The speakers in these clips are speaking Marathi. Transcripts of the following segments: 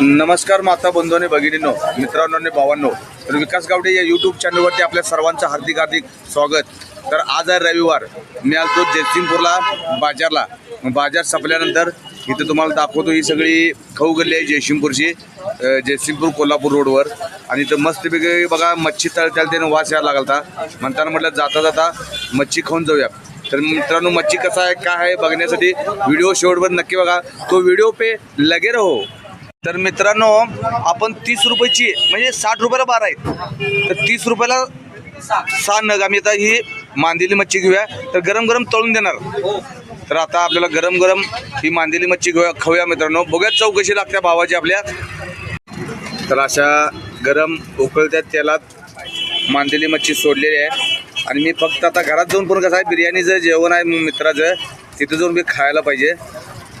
नमस्कार माता बंधूने आणि भगिनींनो मित्रांनो आणि भावांनो. तर विकास गावडे या यूट्यूब चॅनलवरती आपल्या सर्वांचं हार्दिक हार्दिक स्वागत. तर आज आहे रविवार. मी आलतो जयसिंगपूरला बाजारला. बाजार संपल्यानंतर इथं तुम्हाला दाखवतो ही सगळी खाऊ गल्ली आहे जयसिंगपूरची. जयसिंगपूर कोल्हापूर रोडवर. आणि इथं मस्तपैकी बघा मच्छी तळत्याला त्यानं वास यायला लागला म्हणताना म्हटलं जाता जाता मच्छी खाऊन जाऊया. तर मित्रांनो मच्छी कसा आहे काय आहे बघण्यासाठी व्हिडिओ शेवटवर नक्की बघा. तो व्हिडिओ पे लगे रहो. तर मित्रांनो आपण तीस रुपयाची म्हणजे साठ रुपयाला बारा आहेत. तर तीस रुपयाला सहा नग. आम्ही आता ही मांदेली मच्छी घेऊया. तर गरम गरम तळून देणार. तर आता आपल्याला गरम गरम ही मांदेली मच्छी घेऊया खाऊया मित्रांनो. बघूया चौकशी लागते भावाची आपल्या. तर अशा गरम उकळत्या तेलात मांदेली मच्छी सोडलेली आहे. आणि मी फक्त आता घरात जाऊन पण कसं आहे बिर्याणीचं जेवण आहे मित्राचं तिथं जाऊन मी खायला पाहिजे.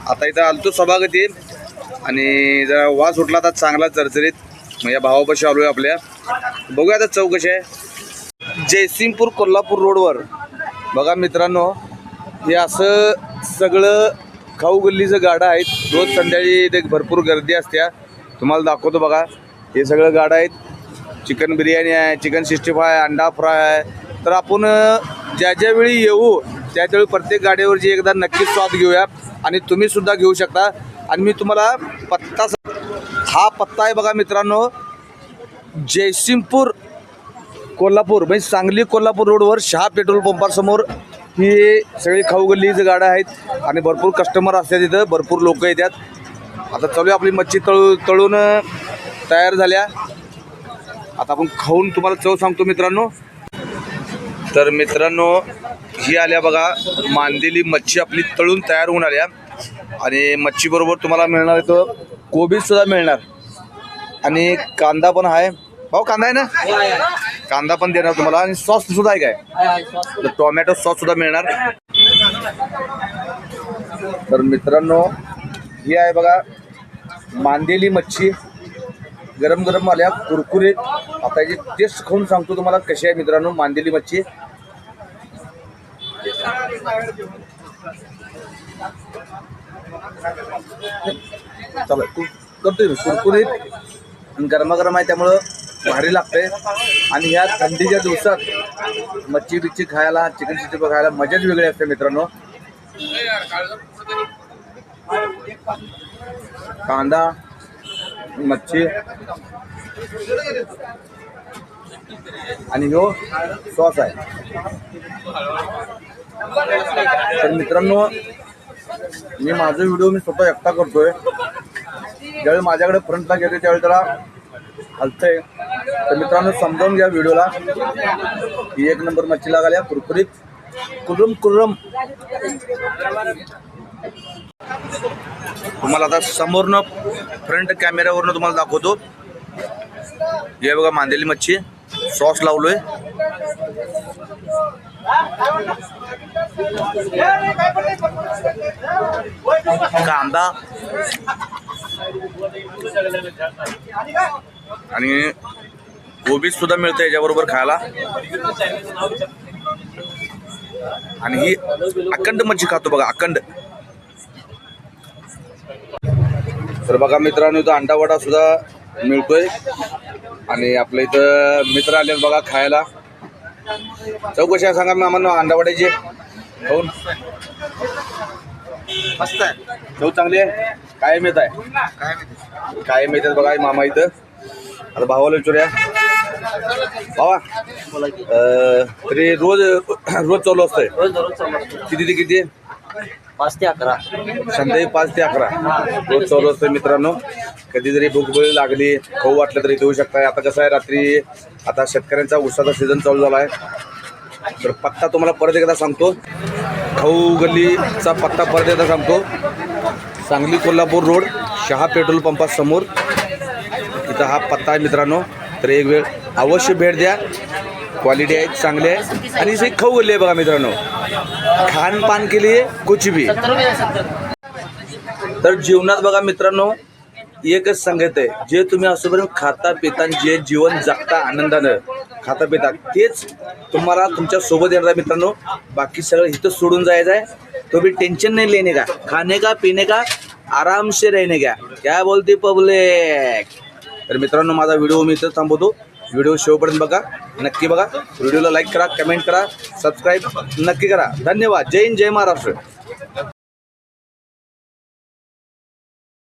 आता इथं आलतो सभागती. आणि जरा वास उठला आता चांगला चरचरीत. मग या भावापाशी आलो आहे आपल्या. बघूया आता चव कशी आहे. जयसिंगपूर कोल्हापूर रोडवर. बघा मित्रांनो हे असं सगळं खाऊ गल्लीचं गाडं आहेत. रोज संध्याकाळी इथे भरपूर गर्दी असत्या. तुम्हाला दाखवतो बघा. हे सगळं गाडं आहेत. चिकन बिर्याणी आहे चिकन सिक्स्टी फाय अंडा फ्राय आहे. तर आपण ज्या ज्यावेळी येऊ त्या त्यावेळी प्रत्येक गाडीवरची एकदा नक्कीच स्वाद घेऊया. आणि तुम्हीसुद्धा घेऊ शकता. आणि मी तुम्हाला पत्ता हा पत्ता आहे बघा मित्रांनो. जयसिंगपूर कोल्हापूर म्हणजे सांगली कोल्हापूर रोडवर शहा पेट्रोल पंपासमोर ही सगळी खाऊगल्लीच गाड्या आहेत आणि भरपूर कस्टमर असतात तिथं भरपूर लोक येतात. आता चालू आपली मच्छी तळू तळून तयार झाल्या. आता आपण खाऊन तुम्हाला चव सांगतो मित्रांनो. तर मित्रांनो ही आल्या बघा मांदेली मच्छी आपली तळून तयार होऊन आल्या. आणि मच्छीबरोबर तुम्हाला मिळणार इथं. कोबीजसुद्धा मिळणार. आणि कांदा पण आहे. भाऊ कांदा आहे ना? कांदा पण देणार तुम्हाला. आणि सॉस सुद्धा आहे काय? तर टोमॅटो सॉस सुद्धा मिळणार. तर मित्रांनो ही आहे बघा मांदेली मच्छी. गरम गरम आल्या कुरकुरीत. आता याची टेस्ट खाऊन सांगतो तुम्हाला कशी आहे मित्रांनो मांदेली मच्छी. चालेल करतोय मी. कुरकुरीत आणि गरमागरम आहे त्यामुळं भारी लागतंय. आणि ह्या थंडीच्या दिवसात मच्छी बिच्छी खायला चिकन सिक्स्टी खायला मजाच वेगळी असते मित्रांनो. कांदा मच्छी. आणि ह्यो सॉस आहे. तर मित्रांनो मी माझं व्हिडिओ मी स्वतः एकटा करतोय. ज्यावेळी माझ्याकडे फ्रंटला घेते त्यावेळी त्याला हलतंय. तर मित्रांनो समजावून घ्या व्हिडिओला ही एक नंबर मच्छी लागाल्या कुरकुरीत. कुरम कुरम. तुम्हाला आता समोरनं फ्रंट कॅमेऱ्यावरनं तुम्हाला दाखवतो. हे बघा मांदेली मच्छी. सॉस लावलोय. कांदा. आणि कोबीज सुद्धा मिळते याच्याबरोबर खायला. आणि ही अखंड मच्छी खातो बघा अखंड. तर बघा मित्रांनो इथं अंडा वडा सुद्धा मिळतोय. आणि आपल्या इथं मित्र आले बघा खायला. चौकशी सांगा आम्हाला अंडा वड्याची खाऊन मस्त आहे. चव चांगली आहे? काय मिळत आहे? काय मिळतात बघा हे मामा इथं. आता भावाला विचारूया भावा अं, तरी रोज रोज चालू असतंय. रोज दररोज चालू असतो. किती ते किती? पाच ते अकरा. संध्याकाळी पाच ते अकरा. रोज चालू असतं मित्रांनो. कधी जरी भूकबळी लागली खाऊ वाटलं तरी देऊ शकताय. आता कसं आहे रात्री आता शेतकऱ्यांचा उसाचा सीझन चालू झाला आहे तर पत्ता तुम्हाला परत एकदा सांगतो. खाऊ गल्लीचा पत्ता परत एकदा सांगतो. सांगली कोल्हापूर रोड शहा पेट्रोल पंपासमोर इथं हा पत्ता आहे मित्रांनो. तर एक वेळ अवश्य भेट द्या. क्वालिटी आहे चांगली आहे आणि इथे खाऊ गल्ली आहे बघा मित्रांनो. खानपान केली के कुछ भी. तर जीवनात बघा मित्रांनो एकच सांगत आहे. जे तुम्ही असोपर्यंत खाता पिता जे जीवन जगता आनंदानं खाता पिता तेच तुम्हाला तुमच्यासोबत येणार आहे मित्रांनो. बाकी सगळं इथं सोडून जायचं आहे. तुम्ही टेन्शन नाही लेने का? खाणे का पिणे का? आरामशीर से रहने का? काय बोलते पब्लिक तर मित्रांनो माझा व्हिडिओ मी इथं थांबवतो. व्हिडिओ शेवपर्यंत बघा. नक्की बघा. व्हिडिओला लाईक करा कमेंट करा सबस्क्राईब नक्की करा. धन्यवाद. जय हिंद जय महाराष्ट्र.